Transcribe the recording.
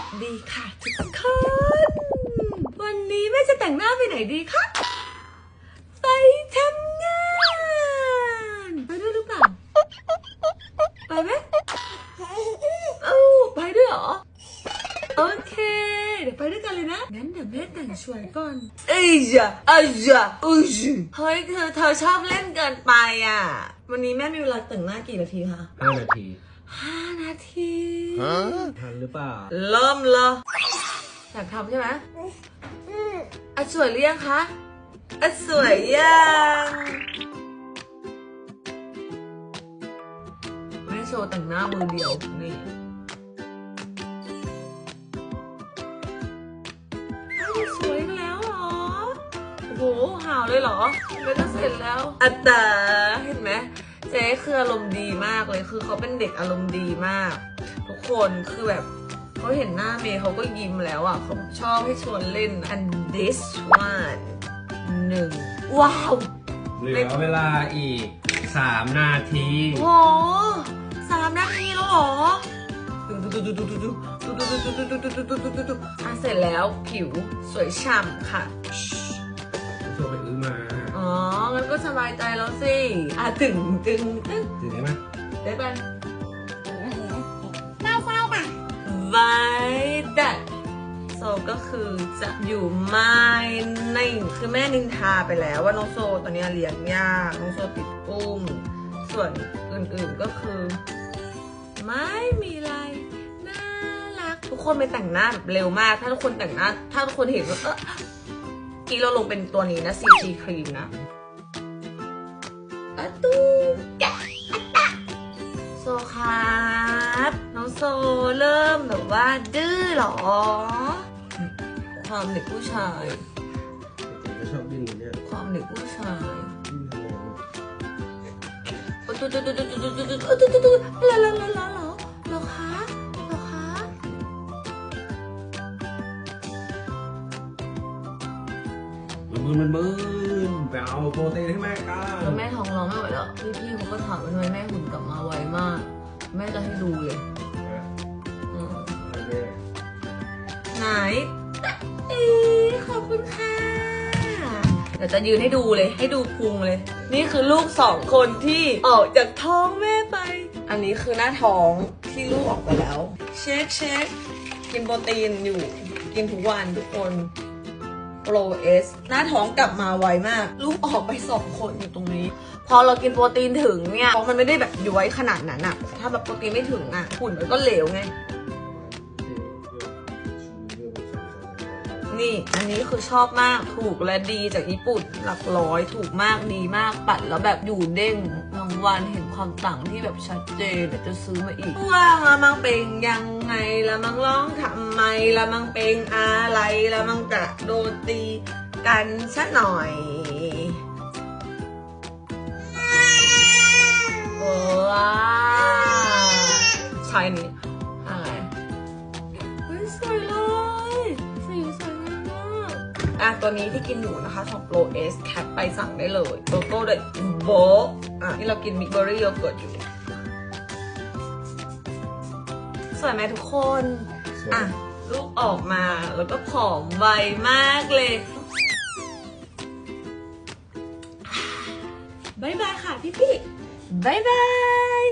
สดีค่ะทุกคน วันนี้แม่จะแต่งหน้าไปไหนดีคะ ไปทำงาน ไปด้วยหรือเปล่า ไปไหมเอ้าไปด้วยเหรอ โอเค เดี๋ยวไปด้วยกันเลยนะ งั้นเดี๋ยวแม่แต่งสวยก่อน เอ้ยจ้ะเอ้ยจ้ะอุ้ยเฮ้ยเธอเธอชอบเล่นเกินไปอะ วันนี้แม่มีเวลาแต่งหน้ากี่นาทีคะ ห้านาที ห้านาที ทันหรือเปล่า เริ่มเลยอยากทำใช่ไหมอะสวยหรือยังคะอะสวยยังแม่โชว์แต่งหน้ามือเดียว นี่อ้าวสวยอีกแล้วเหรอ โอ้โหห่าวเลยเหรอไม่ต้องเสร็จแล้วอัตตาเห็นไหม เจ๊คืออารมณ์ดีมากเลย คือเขาเป็นเด็กอารมณ์ดีมาก ทุกคนคือแบบเขาเห็นหน้าเมย์เขาก็ยิ้มแล้วอะเขาชอบให้ชวนเล่น and this one หนึ่งว้าวเหลือเวลาอีกสามนาทีโหสามนาทีแล้วเหรออะเสร็จแล้วผิวสวยฉ่ำค่ะตัวไปอื้อมาอ๋องั้นก็ส บายใจแล้วสิ อะถึงถึงตึงถึงได้ไหมได้ปะได้ใช่ป่ะไว้ดัดโซก็คือจะอยู่ไม่นิ่งคือแม่นินทาไปแล้วว่าน้องโซตอนนี้เลี้ยงยากน้องโซติดอุ้ม ส่วนอื่นๆก็คือ ไม่มีอะไรน่ารัก ทุกคนไปแต่งหน้าแบบเร็วมาก ถ้าทุกคนแต่งหน้า ถ้าทุกคนเห็นว่าเออกี้เราลงเป็นตัวนี้นะ CG ครีมนะ อะตูแกะอะตะโซครับ น้องโซเริ่มแบบว่าดื้อเหรอ ความเด็กผู้ชาย จะชอบดิ้นอย่างเนี้ยความเด็กผู้ชาย ดิ้นทำไมวะโอ้ตุ๊ดตุ๊ดตุ๊ดตุ๊ดตุ๊ดตุ๊ดตุ๊ดตุ๊ดตุ๊ดตุ๊ดลาลาลาลา นบึนมันบึนไปเอาโปรตีนให้แม่กันแล้วแม่ท้องร้องไม่ไหวแล้วพี่พี่ๆเขาก็ถามว่าทำไมแม่หุ่นกลับมาไวมาก แม่จะให้ดูเลยอืมโอเคไหนเอ๊ะขอบคุณค่ะ เดี๋ยวจะยืนให้ดูเลย ให้ดูพุงเลย นี่คือลูกสองคนที่ออกจากท้องแม่ไป อันนี้คือหน้าท้องที่ลูกออกไปแล้ว เช็คเช็คกินโปรตีนอยู่ กินทุกวันทุกคน โปรเอสหน้าท้องกลับมาไวมาก ลูกออกไปสองคนอยู่ตรงนี้ พอเรากินโปรตีนถึงเนี่ยท้องมันไม่ได้แบบย้วยขนาดนั้นอะถ้าแบบโปรตีนไม่ถึงอะหุ่นมันก็เหลวไง นี่ อันนี้คือชอบมากถูกและดีจากญี่ปุ่นหลักร้อยถูกมากดีมากปัดแล้วแบบอยู่เด้งรางวันเห็นความต่างที่แบบชัดเจนเดี๋ยวจะซื้อมาอีกว่าละมังเป็นยังไงละมังร้องทำไมละมังเป็นอะไรละมังกระโดดตีกันซะหน่อยว้าใช่นี่ อะตัวนี้ที่กินอยู่นะคะของ Pro S แคปไปสั่งได้เลยโลโก้เลยโบะอะนี่เรากินมิกเบอรี่โยเกิร์ตอยู่ สวยไหมทุกคน อะ ลูกออกมาแล้วก็ผอมไวมากเลยบายบายค่ะพี่พี่บายบาย